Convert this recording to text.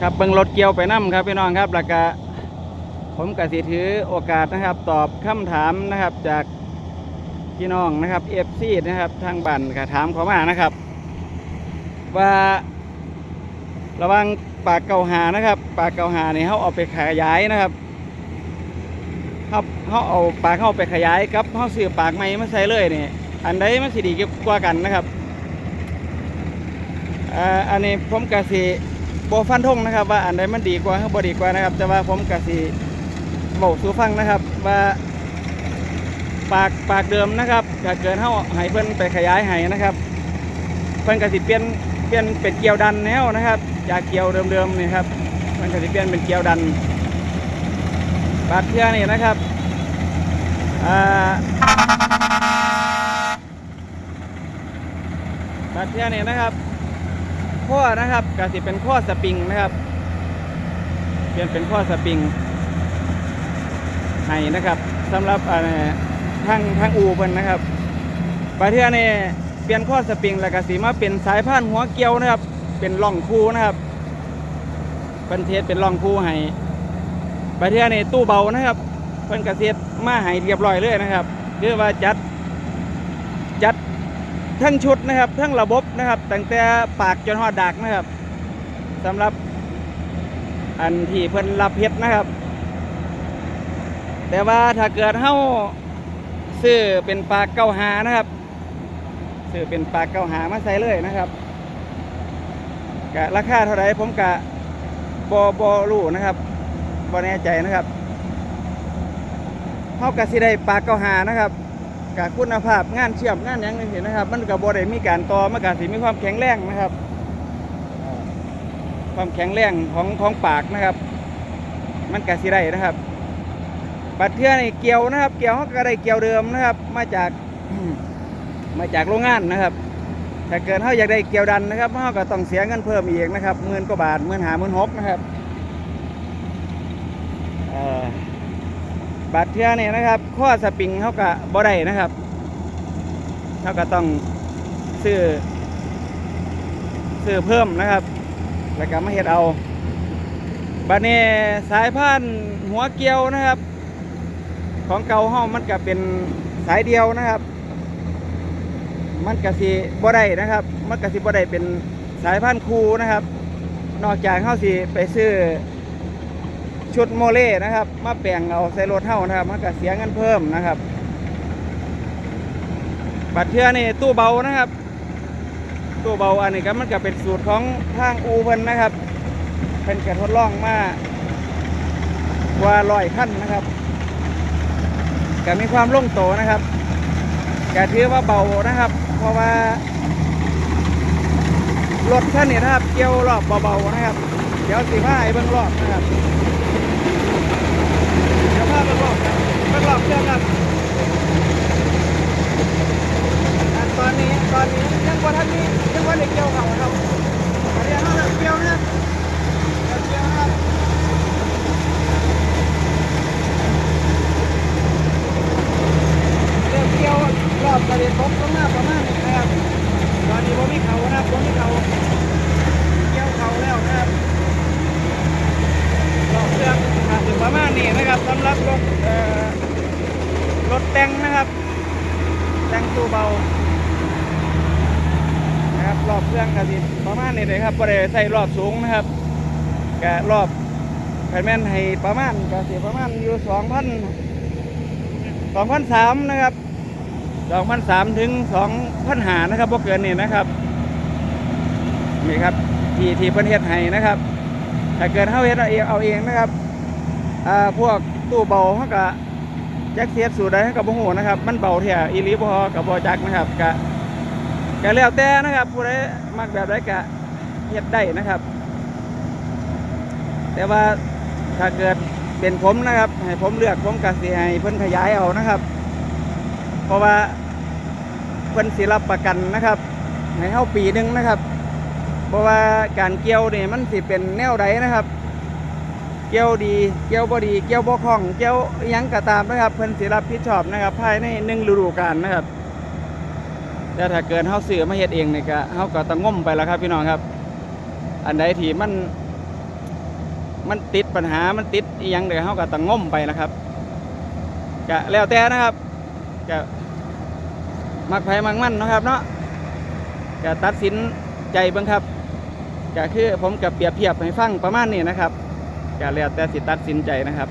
ครับเบิ่งรถเกี่ยวไปนํครับพี่น้องครับแล้วก็ผมก็สิถือโอกาสนะครับ ตอบคำถามนะครับจากพี่น้องนะครับเอฟซีนะครับทางบ้านก็ถามเขามานะครับ ว่าระวังปากเก่าหานะครับปากเก่าหานี่เขาเอาไปขยายนะครับเขาเขาเอาปากเขาไปขยายกับเขาซื้อปากใหม่มาใส่เลยนี่อันใดมันสิดีกว่ากันนะครับอ่าอันนี้ผมกะสิ บฟันธงนะครับ ว่าอันใดมันดีกว่าหรือบ่ดีกว่านะครับ แต่ว่าผมกะสิบอกสู่ฟังนะครับ ว่า ปากปากเดิมนะครับถ้าเกินเขาให้เพิ่นไปขยายให้นะครับ เพิ่นกสิเปลี่ยนเปลี่ยนเป็นเกลียวดันแล้วนะครับ จากเกลียวเดิมๆนี่ครับเพิ่นกสิเปลี่ยนเป็นเกลียวดันบาดเทื่อนี่นะครับอ่าบาดเทื่อนี่นะครับ ข้อนะครับกสิเป็นข้อสปริงนะครับเปลี่ยนเป็นข้อสปริงให้นะครับสำหรับทางทางอูเพิ่นนะครับบาเทือนี่เปลี่ยนข้อสปริงแล้วก็สีมาเป็นสายพานหัวเกลียวนะครับ เป็นร่องคูนะครับเป็นเทศเป็นร่องคูให้บาเทือนี่ตู้เบานะครับเพิ่นกระเสียมาให้เรียบร้อยเลยนะครับคือว่าจัดจัด ทั้งชุดนะครับทั้งระบบนะครับตั้งแต่ปากจนหอดดักนะครับสำหรับอันที่เพิ่นรับเฮ็ดนะครับ แต่ว่าถ้าเกิดเฮาซื้อเป็นปลาเก้าหานะครับซื้อเป็นปลาเก้าหามาใส่เลยนะครับกะราคาเท่าไรผมกะบอบอรู้นะครับบอแน่ใจนะครับเท่ากับสิได้ปลาเก้าหานะครับ กะคุณภาพงานเชื่อมงานยังนี่สินะครับ มันกับบอได้มีการต่อมันกะสิมีความแข็งแรงนะครับความแข็งแรงของของปากนะครับ มันกะสิได้นะครับบัดเทือนเกี่ยวนะครับ เกี่ยวก็ได้เกี่ยวเดิมนะครับ มาจากมาจากโรงงานนะครับถ้าเกิดเขาอยากได้เกี่ยวดันนะครับเขาก็ต้องเสียเงินเพิ่มอีกนะครับหมื่นกว่าบาทหมื่นหาหมื่นหกนะครับเอ่อ บัดเทือเนี่ยนะครับข้อสปริงเขาก็บ่ได้นะครับเขาก็ต้องซื้อซื้อเพิ่มนะครับ แล้วก็มาเฮ็ดเอา บัดนี้สายพานหัวเกลียวนะครับ ของเก่าห้องมันก็เป็นสายเดียวนะครับ มันกะสิบ่ได้นะครับ มันกะสิบ่ได้เป็นสายพันธุ์คูนะครับ นอกจากเฮาสิไปซื้อ ชุดโมเล่นะครับ มาแปลงเอาใส่รถเฮานะครับมันก็เสียเงินเพิ่มนะครับ บัตรเทือนี่ตู้เบานะครับ ตู้เบาอันนี้ก็มันก็เป็นสูตรของทางอูเพิ่นนะครับเพิ่นก็ทดลองมากว่าร้อยขั้นนะครับก็มีความล่งโตนะครับก็ถือว่าเบานะครับ เพราะว่ารถท่านเนี่ยนะครับเกี่ยวรอบเบาๆนะครับ เดี๋ยวสีผ้าไอ้เบิ้งรอบนะครับ เดี๋ยวผ้าเบิ้งรอบครับเบิ้งรอบเครื่องครับอะตอนนี้ตอนนี้ยังว่าท่านนี้ยังว่าเด็กเกี่ยวเขาครับตอนนี้เขาเริ่มเกี่ยวนะครับเริ่มเกี่ยวนะครับ เริ่มเกี่ยวรอบกระเด็นผมลงมาประมาณนี้นะครับ ตอนนี้ผมมีเขานะครับผมมีเขาเกี่ยวเขาแล้วนะครับรอบเครื่องอาจจะประมาณนี้นะครับสำหรับรถเอ่อรถ แต่งนะครับ แต่งตู้เบานะครับรอบเครื่องกระดิประมาณนี้เลยครับบริใส่รอบสูงนะครับกะรอบไขแม่นให้ประมาณกะสิประมาณอยู่สองพัน2003นสามนะครับ2003ถึง2005นหานะครับบ่เกินนี่นะครับนี่ครับที่ที่เพิ่นเฮ็ดให้นะครับ ถ้าเกิดเฮาเฮ็ดเอาเองเอาเองนะครับอ่าพวกตู้เบาเฮาก็ จักเสียสูตรใดเฮาก็บ่ฮู้นะครับ มันเบาแท้อีลีบ่ก็บ่จักนะครับก็ก็แล้วแต่นะครับผู้ใดมักแบบใดก็เฮ็ดได้นะครับ แต่ว่าถ้าเกิดเป็นผมนะครับ ให้ผมเลือกผมก็สิให้เพิ่นขยายเอานะครับ เพราะว่าเพิ่นสิรับประกันนะครับให้เฮาปีหนึงนะครับเพราะว่าการเกี่ยวนี่มันสิเป็นแนวใดนะครับ เกี่ยวดี เกี่ยวบ่ดี เกี่ยวบ่คล่อง เกี่ยวยังก็ตามนะครับเพิ่นสิรับผิดชอบนะครับภายในหนึ่งฤดูกาลนะครับ แต่ถ้าเกินเฮาซื้อมาเฮ็ดเองนี่ก็เฮาก็ต้องง่มไปแล้วครับพี่น้องครับ อันใดที่มัน มันติดปัญหา มันติดอีหยังเดี๋ยวเขาก็ต้องง่มไปนะครับก็แล้วแต่นะครับก็มักไผมักมันนะครับเนาะก็ตัดสินใจเบิ่งครับก็คือผมกับเปรียบเทียบให้ฟังประมาณนี้นะครับ ก็แล้วแต่สิตัดสินใจนะครับ